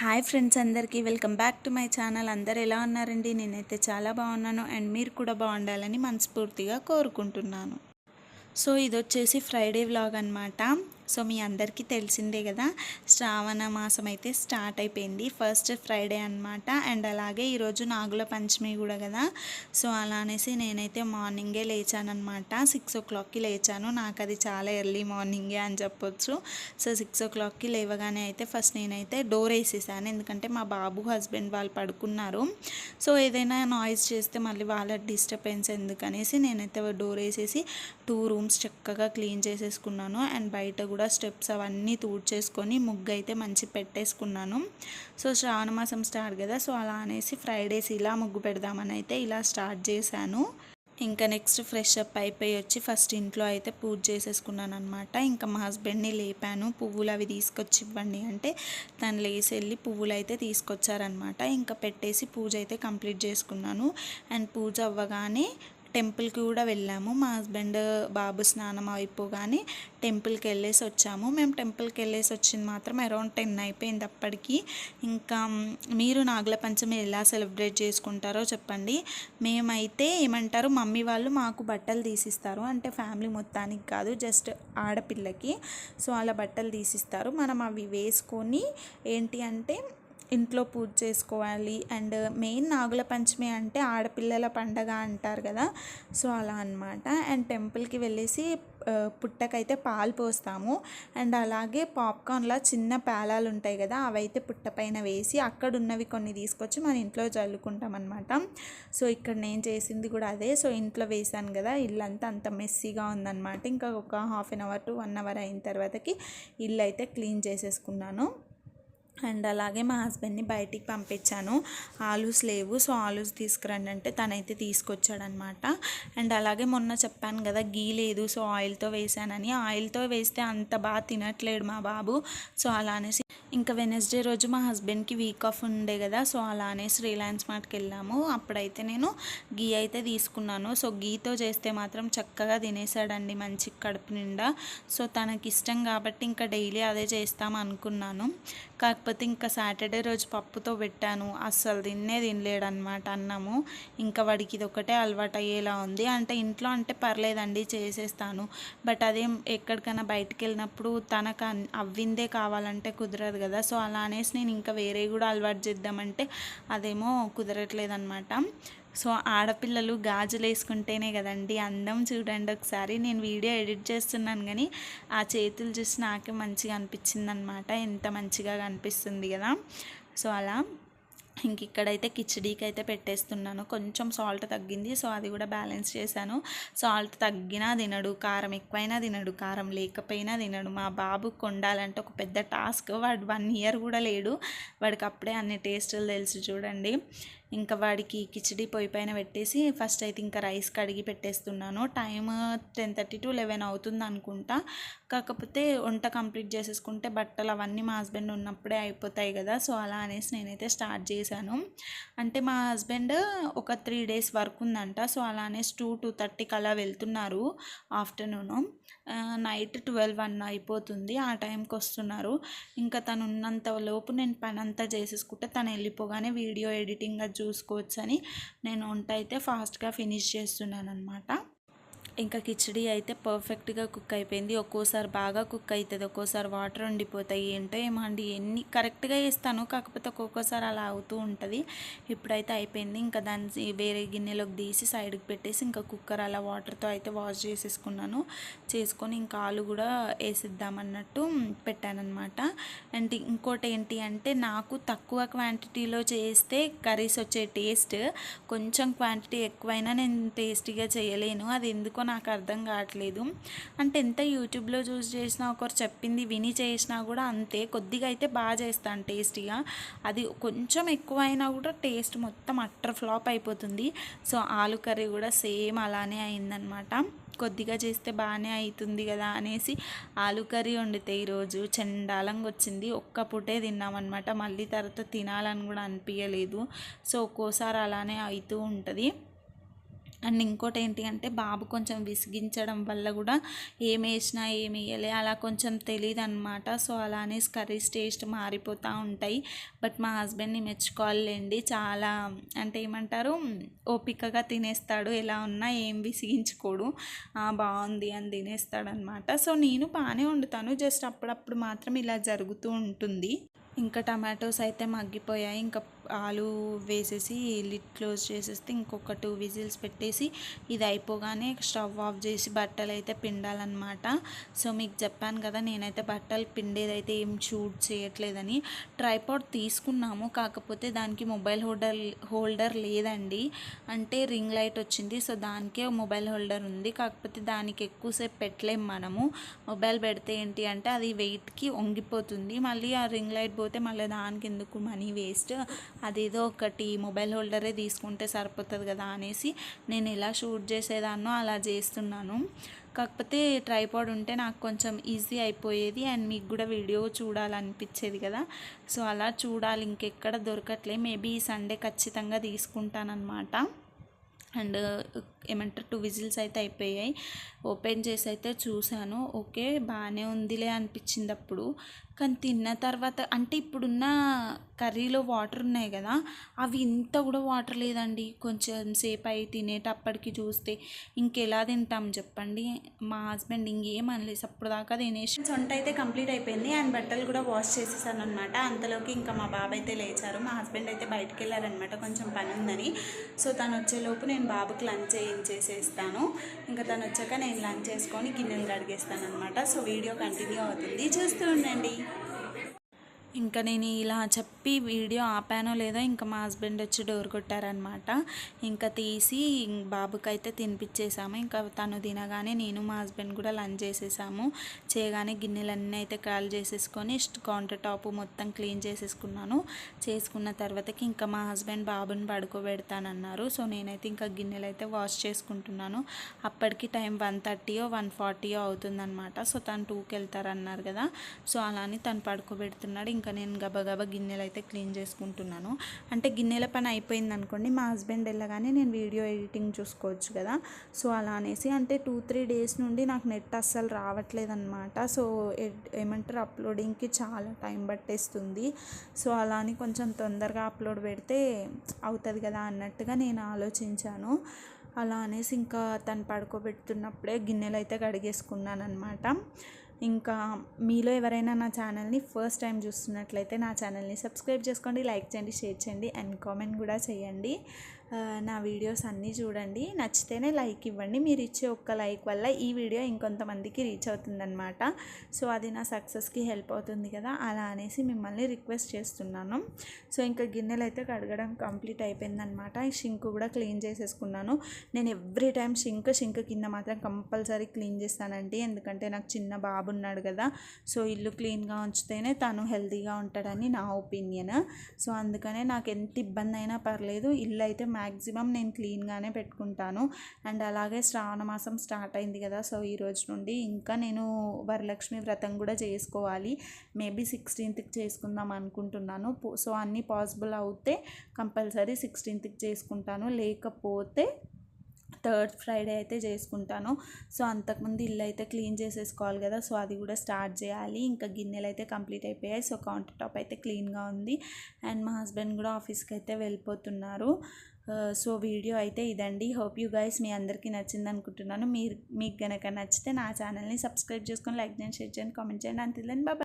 Hi friends అందరికీ welcome back to my channel. అందరు ఎలా ఉన్నారండి? నేనైతే చాలా బాగున్నాను. అండ్ మీరు కూడా బాగుండాలని మనస్ఫూర్తిగా కోరుకుంటున్నాను. సో ఇది వచ్చేసి ఫ్రైడే వ్లాగ్ అనమాట సో మీ అందరికీ తెలిసిందే కదా శ్రావణ మాసం అయితే స్టార్ట్ అయిపోయింది. ఫస్ట్ ఫ్రైడే అనమాట అండ్ అలాగే ఈరోజు నాగుల పంచమి కూడా కదా. సో అలా అనేసి నేనైతే మార్నింగే లేచానమాట సిక్స్ ఓ క్లాక్కి లేచాను. నాకు అది చాలా ఎర్లీ మార్నింగే అని చెప్పొచ్చు. సో సిక్స్ ఓ క్లాక్కి లేవగానే అయితే ఫస్ట్ నేనైతే డోర్ వేసేసాను. ఎందుకంటే మా బాబు హస్బెండ్ వాళ్ళు పడుకున్నారు. సో ఏదైనా నాయిస్ చేస్తే మళ్ళీ వాళ్ళ డిస్టర్బెన్స్ ఎందుకనేసి నేనైతే డోర్ వేసేసి టూ రూమ్స్ చక్కగా క్లీన్ చేసేసుకున్నాను. అండ్ బయట కూడా స్టెప్స్ అవన్నీ తూడ్చేసుకొని ముగ్గు అయితే మంచి పెట్టేసుకున్నాను. సో శ్రావణ మాసం స్టార్ట్ కదా సో అలా అనేసి ఫ్రైడేస్ ఇలా ముగ్గు పెడదామని అయితే ఇలా స్టార్ట్ చేశాను. ఇంకా నెక్స్ట్ ఫ్రెష్ అప్ అయిపోయి వచ్చి ఫస్ట్ ఇంట్లో అయితే పూజ చేసేసుకున్నాను అనమాట ఇంకా మా హస్బెండ్ని లేపాను. పువ్వులు అవి తీసుకొచ్చి ఇవ్వండి అంటే తను లేసి వెళ్ళి పువ్వులు అయితే తీసుకొచ్చారనమాట ఇంకా పెట్టేసి పూజ అయితే కంప్లీట్ చేసుకున్నాను. అండ్ పూజ అవ్వగానే టెంపుల్కి కూడా వెళ్ళాము. మా హస్బెండ్ బాబు స్నానం అయిపోగానే టెంపుల్కి వెళ్ళేసి వచ్చాము. మేము టెంపుల్కి వెళ్ళేసి వచ్చింది మాత్రం అరౌండ్ టెన్ అయిపోయింది అప్పటికి. ఇంకా మీరు నాగుల పంచమి ఎలా సెలబ్రేట్ చేసుకుంటారో చెప్పండి. మేమైతే ఏమంటారు మమ్మీ వాళ్ళు మాకు బట్టలు తీసిస్తారు. అంటే ఫ్యామిలీ మొత్తానికి కాదు జస్ట్ ఆడపిల్లకి. సో అలా బట్టలు తీసిస్తారు. మనం అవి వేసుకొని ఏంటి అంటే ఇంట్లో పూజ చేసుకోవాలి. అండ్ మెయిన్ నాగుల పంచమి అంటే ఆడపిల్లల పండగ అంటారు కదా. సో అలా అనమాట అండ్ టెంపుల్కి వెళ్ళేసి పుట్టకైతే పాలు పోస్తాము. అండ్ అలాగే పాప్కార్న్లా చిన్న పేలాలు ఉంటాయి కదా అవైతే పుట్ట పైన వేసి అక్కడ ఉన్నవి కొన్ని తీసుకొచ్చి మన ఇంట్లో చల్లుకుంటాం అనమాట సో ఇక్కడ నేను చేసింది కూడా అదే. సో ఇంట్లో వేసాను కదా ఇల్లంతా అంత మెస్సీగా ఉందన్నమాట. ఇంకా ఒక half an hour to one hour అయిన తర్వాతకి ఇల్లు అయితే క్లీన్ చేసేసుకున్నాను. అండ్ అలాగే మా హస్బెండ్ని బయటికి పంపించాను. ఆలూస్ లేవు. సో ఆలూస్ తీసుకురండి అంటే తనైతే తీసుకొచ్చాడనమాట. అండ్ అలాగే మొన్న చెప్పాను కదా గీ లేదు. సో ఆయిల్తో వేసానని. ఆయిల్తో వేస్తే అంత బాగా తినట్లేడు మా బాబు. సో అలా అనేసి ఇంకా వెనస్డే రోజు మా హస్బెండ్కి వీక్ ఆఫ్ ఉండే కదా సో అలా అనేసి రిలయన్స్ మార్ట్కి వెళ్ళాము. అప్పుడైతే నేను గీ అయితే తీసుకున్నాను. సో గీతో చేస్తే మాత్రం చక్కగా తినేసాడండి మంచి కడుపు నిండా. సో తనకి ఇష్టం కాబట్టి ఇంకా డైలీ అదే చేస్తాం అనుకున్నాను కాకపోతే ఇంకా సాటర్డే రోజు పప్పుతో పెట్టాను. అస్సలు తిన్నే తినలేడనమాట అన్నము. ఇంకా వాడికి ఇది ఒకటే అలవాటు అయ్యేలా ఉంది. అంటే ఇంట్లో అంటే పర్లేదండి చేసేస్తాను. బట్ అదే ఎక్కడికైనా బయటికి వెళ్ళినప్పుడు తనకు అన్- అవ్విందే కావాలంటే కుదరదు కదా. సో అలా అనేసి నేను ఇంకా వేరే కూడా అలవాటు చేద్దామంటే అదేమో కుదరట్లేదన్నమాట. సో ఆడపిల్లలు గాజులు వేసుకుంటేనే కదండి అందం చూడండి ఒకసారి. నేను వీడియో ఎడిట్ చేస్తున్నాను కానీ ఆ చేతులు చూసి నాకే మంచిగా అనిపించింది అనమాట ఎంత మంచిగా కనిపిస్తుంది కదా. సో అలా ఇంక ఇక్కడైతే కిచడీకి అయితే పెట్టేస్తున్నాను. కొంచెం సాల్ట్ తగ్గింది. సో అది కూడా బ్యాలెన్స్ చేశాను. సాల్ట్ తగ్గినా తినడు కారం ఎక్కువైనా తినడు కారం లేకపోయినా తినడు. మా బాబు కొండాలంటే ఒక పెద్ద టాస్క్. వాడు వన్ ఇయర్ కూడా లేడు. వాడికి అప్పుడే అన్ని టేస్టులు తెలుసు చూడండి. ఇంకా వాడికి కిచడీ పొయ్యి పైన పెట్టేసి ఫస్ట్ అయితే ఇంకా రైస్ కడిగి పెట్టేస్తున్నాను. Time ten thirty to eleven అవుతుంది అనుకుంటా. కాకపోతే వంట కంప్లీట్ చేసేసుకుంటే బట్టలు అవన్నీ మా హస్బెండ్ ఉన్నప్పుడే అయిపోతాయి కదా సో అలా అనేసి నేనైతే స్టార్ట్ చేశాను. అంటే మా హస్బెండ్ ఒక త్రీ డేస్ వర్క్ ఉందంట సో అలా అనేసి టూ టూ థర్టీకి అలా వెళ్తున్నారు ఆఫ్టర్నూన్. నైట్ ట్వెల్వ్ వన్ అయిపోతుంది ఆ టైంకి వస్తున్నారు. ఇంకా తను ఉన్నంత లోపు నేను పని అంతా చేసేసుకుంటే తను వెళ్ళిపోగానే వీడియో ఎడిటింగ్ చూసుకోవచ్చని నేను వంట అయితే ఫాస్ట్గా ఫినిష్ చేస్తున్నాను అనమాట ఇంకా కిచడీ అయితే పర్ఫెక్ట్గా కుక్ అయిపోయింది. ఒక్కోసారి బాగా కుక్ అవుతుంది ఒక్కోసారి వాటర్ ఉండిపోతాయి ఏంటో ఏమో అండి ఎన్ని కరెక్ట్గా వేస్తాను కాకపోతే ఒక్కొక్కసారి అలా అవుతూ ఉంటుంది. ఇప్పుడైతే అయిపోయింది. ఇంకా దాన్ని వేరే గిన్నెలోకి తీసి సైడ్కి పెట్టేసి ఇంకా కుక్కర్ అలా వాటర్తో అయితే వాష్ చేసేసుకున్నాను. చేసుకొని ఇంకా ఆలు కూడా వేసిద్దామన్నట్టు పెట్టానన్నమాట. అండ్ ఇంకోటి ఏంటి అంటే నాకు తక్కువ క్వాంటిటీలో చేస్తే కర్రీస్ వచ్చే టేస్ట్ కొంచెం క్వాంటిటీ ఎక్కువైనా నేను టేస్టీగా చేయలేను. అది ఎందుకో నాకు అర్థం కావట్లేదు. అంటే ఎంత యూట్యూబ్లో చూసి చేసినా ఒకరు చెప్పింది విని చేసినా కూడా అంతే. కొద్దిగా అయితే బాగా చేస్తాను టేస్టీగా. అది కొంచెం ఎక్కువ అయినా కూడా టేస్ట్ మొత్తం అట్టర్ ఫ్లాప్ అయిపోతుంది. సో ఆలు కర్రీ కూడా సేమ్ అలానే అయిందనమాట. కొద్దిగా చేస్తే బాగానే అవుతుంది కదా అనేసి ఆలు కర్రీ వండితే ఈరోజు చండాలంగా వచ్చింది. ఒక్క పూటే తిన్నామన్నమాట మళ్ళీ తర్వాత తినాలని కూడా అనిపించలేదు సో ఒక్కోసారి అలానే అవుతూ ఉంటుంది. అండ్ ఇంకోటి ఏంటి అంటే బాబు కొంచెం విసిగించడం వల్ల కూడా ఏం వేసినా ఏమి వేయలే అలా కొంచెం తెలియదు అనమాట సో అలానే కర్రీస్ టేస్ట్ మారిపోతూ ఉంటాయి. బట్ మా హస్బెండ్ని మెచ్చుకోవాలండి. చాలా అంటే ఏమంటారు? ఓపికగా తినేస్తాడు. ఎలా ఉన్నా ఏం విసిగించుకోడు. బాగుంది అని తినేస్తాడు అనమాట సో నేను బాగానే వండుతాను. జస్ట్ అప్పుడప్పుడు మాత్రం ఇలా జరుగుతూ ఉంటుంది. ఇంకా టమాటోస్ అయితే మగ్గిపోయాయి. ఇంకా ఆలు వేసేసి లిడ్ క్లోజ్ చేసేస్తే ఇంకొక టూ విజిల్స్ పెట్టేసి ఇది అయిపోగానే స్టవ్ ఆఫ్ చేసి బట్టలు అయితే పిండాలన్నమాట. సో మీకు చెప్పాను కదా నేనైతే బట్టలు పిండేదైతే ఏం షూట్ చేయట్లేదని. ట్రైపాడ్ తీసుకున్నాము కాకపోతే దానికి మొబైల్ హోల్డర్ హోల్డర్ లేదండి. అంటే రింగ్ లైట్ వచ్చింది సో దానికే మొబైల్ హోల్డర్ ఉంది. కాకపోతే దానికి ఎక్కువసేపు పెట్టలేం మనము. మొబైల్ పెడితే ఏంటి అంటే అది వెయిట్కి వంగిపోతుంది. మళ్ళీ ఆ రింగ్ లైట్ పోతే మళ్ళీ దానికి ఎందుకు మనీ వేస్ట్? అదేదో ఒకటి మొబైల్ హోల్డరే తీసుకుంటే సరిపోతుంది కదా అనేసి నేను ఎలా షూట్ చేసేదాన్నో అలా చేస్తున్నాను. కాకపోతే ట్రైపాడ్ ఉంటే నాకు కొంచెం ఈజీ అయిపోయేది అండ్ మీకు కూడా వీడియో చూడాలనిపించేది కదా. సో అలా చూడాలి ఇంకెక్కడ దొరకట్లే. మేబీ ఈ సండే ఖచ్చితంగా తీసుకుంటానన్నమాట. అండ్ ఏమంటారు టూ విజిల్స్ అయితే అయిపోయాయి. ఓపెన్ చేసి అయితే చూశాను. ఓకే బాగానే ఉందిలే అనిపించింది అప్పుడు. కానీ తిన్న తర్వాత అంటే ఇప్పుడున్న కర్రీలో వాటర్ ఉన్నాయి కదా అవి ఇంత కూడా వాటర్ లేదండి. కొంచెం సేపు అయి తినేటప్పటికి చూస్తే ఇంకెలా తింటాం చెప్పండి. మా హస్బెండ్ ఇంకేం అనలేదు. అప్పుడు దాకా తినేసి వంట అయితే కంప్లీట్ అయిపోయింది. అండ్ బట్టలు కూడా వాష్ చేసేసాను అనమాట అంతలోకి ఇంకా మా బాబు అయితే లేచారు. మా హస్బెండ్ అయితే బయటకు వెళ్ళారనమాట కొంచెం పని ఉందని. సో తను వచ్చేలోపు నేను బాబుకి లంచ్ చేసేస్తాను. ఇంకా తను వచ్చాక నేను లంచ్ చేసుకొని గిన్నెలు కడిగేస్తాను అనమాట సో వీడియో కంటిన్యూ అవుతుంది. చూస్తూ ఉండండి. ఇంకా నేను ఇలా చెప్పి వీడియో ఆపానో లేదో ఇంకా మా హస్బెండ్ వచ్చి డోర్ కొట్టారనమాట ఇంకా తీసి బాబుకి అయితే తినిపించేసాము ఇంకా తను తినగానే నేను మా హస్బెండ్ కూడా లంచ్ చేసేసాము. చేయగానే గిన్నెలన్నీ అయితే కాల్ చేసేసుకొని కౌంటర్ టాప్ మొత్తం క్లీన్ చేసేసుకున్నాను. చేసుకున్న తర్వాతకి ఇంకా మా హస్బెండ్ బాబుని పడుకోబెడతానన్నారు. సో నేనైతే ఇంకా గిన్నెలు అయితే వాష్ చేసుకుంటున్నాను. అప్పటికి టైం వన్ థర్టీయో వన్ ఫార్టీయో అవుతుందన్నమాట. సో తను టూకి వెళ్తారన్నారు కదా. సో అలానే తను పడుకోబెడుతున్నాడు. ఇంకా నేను గబగబా గిన్నెలు అయితే క్లీన్ చేసుకుంటున్నాను. అంటే గిన్నెల పని అయిపోయింది అనుకోండి మా హస్బెండ్ వెళ్ళగానే నేను వీడియో ఎడిటింగ్ చూసుకోవచ్చు కదా. సో అలా అనేసి అంటే టూ త్రీ డేస్ నుండి నాకు నెట్ అస్సలు రావట్లేదు అనమాట సో ఏమంటారు అప్లోడింగ్కి చాలా టైం పట్టేస్తుంది. సో అలా అని కొంచెం తొందరగా అప్లోడ్ పెడితే అవుతుంది కదా అన్నట్టుగా నేను ఆలోచించాను. అలా అనేసి ఇంకా తను పడుకోబెడుతున్నప్పుడే గిన్నెలు అయితే కడిగేసుకున్నాను అనమాట ఇంకా మీలో ఎవరైనా నా ఛానల్ని ఫస్ట్ టైం చూస్తున్నట్లయితే నా ఛానల్ని సబ్స్క్రైబ్ చేసుకోండి లైక్ చేయండి షేర్ చేయండి అండ్ కామెంట్ కూడా చేయండి. నా వీడియోస్ అన్నీ చూడండి. నచ్చితేనే లైక్ ఇవ్వండి. మీరు ఇచ్చే ఒక్క లైక్ వల్ల ఈ వీడియో ఇంకొంతమందికి రీచ్ అవుతుందన్నమాట. సో అది నా సక్సెస్కి హెల్ప్ అవుతుంది కదా. అలా అనేసి మిమ్మల్ని రిక్వెస్ట్ చేస్తున్నాను. సో ఇంకా గిన్నెలు అయితే కడగడం కంప్లీట్ అయిపోయిందనమాట ఈ షింక్ కూడా క్లీన్ చేసేసుకున్నాను. నేను ఎవ్రీ టైం షింక్ షింక్ కింద మాత్రం కంపల్సరీ క్లీన్ చేస్తానండి. ఎందుకంటే నాకు చిన్న బాబు ఉన్నాడు కదా. సో ఇల్లు క్లీన్గా ఉంచితేనే తను హెల్తీగా ఉంటాడని నా ఒపీనియన్. సో అందుకనే నాకు ఎంత ఇబ్బంది అయినా పర్లేదు. ఇల్లు అయితే మ్యాక్సిమం నేను క్లీన్గానే పెట్టుకుంటాను. అండ్ అలాగే శ్రావణ మాసం స్టార్ట్ అయింది కదా సో ఈ రోజు నుండి ఇంకా నేను వరలక్ష్మి వ్రతం కూడా చేసుకోవాలి. మేబీ సిక్స్టీన్త్కి చేసుకుందాం అనుకుంటున్నాను. సో అన్నీ పాసిబుల్ అవుతే కంపల్సరీ సిక్స్టీన్త్కి చేసుకుంటాను. లేకపోతే థర్డ్ ఫ్రైడే అయితే చేసుకుంటాను. సో అంతకుముందు ఇల్లు అయితే క్లీన్ చేసేసుకోవాలి కదా సో అది కూడా స్టార్ట్ చేయాలి. ఇంకా గిన్నెలు అయితే కంప్లీట్ అయిపోయాయి సో కౌంటర్ టాప్ అయితే క్లీన్గా ఉంది. అండ్ మా హస్బెండ్ కూడా ఆఫీస్కి అయితే వెళ్ళిపోతున్నారు. సో వీడియో అయితే ఇదండి. హోప్ యూ గైస్ మీ అందరికీ నచ్చింది అనుకుంటున్నాను. మీరు మీకు గనక నచ్చితే నా ఛానల్ని సబ్స్క్రైబ్ చేసుకొని లైక్ చేయండి షేర్ చేయండి కామెంట్ చేయండి. అంతే బాబా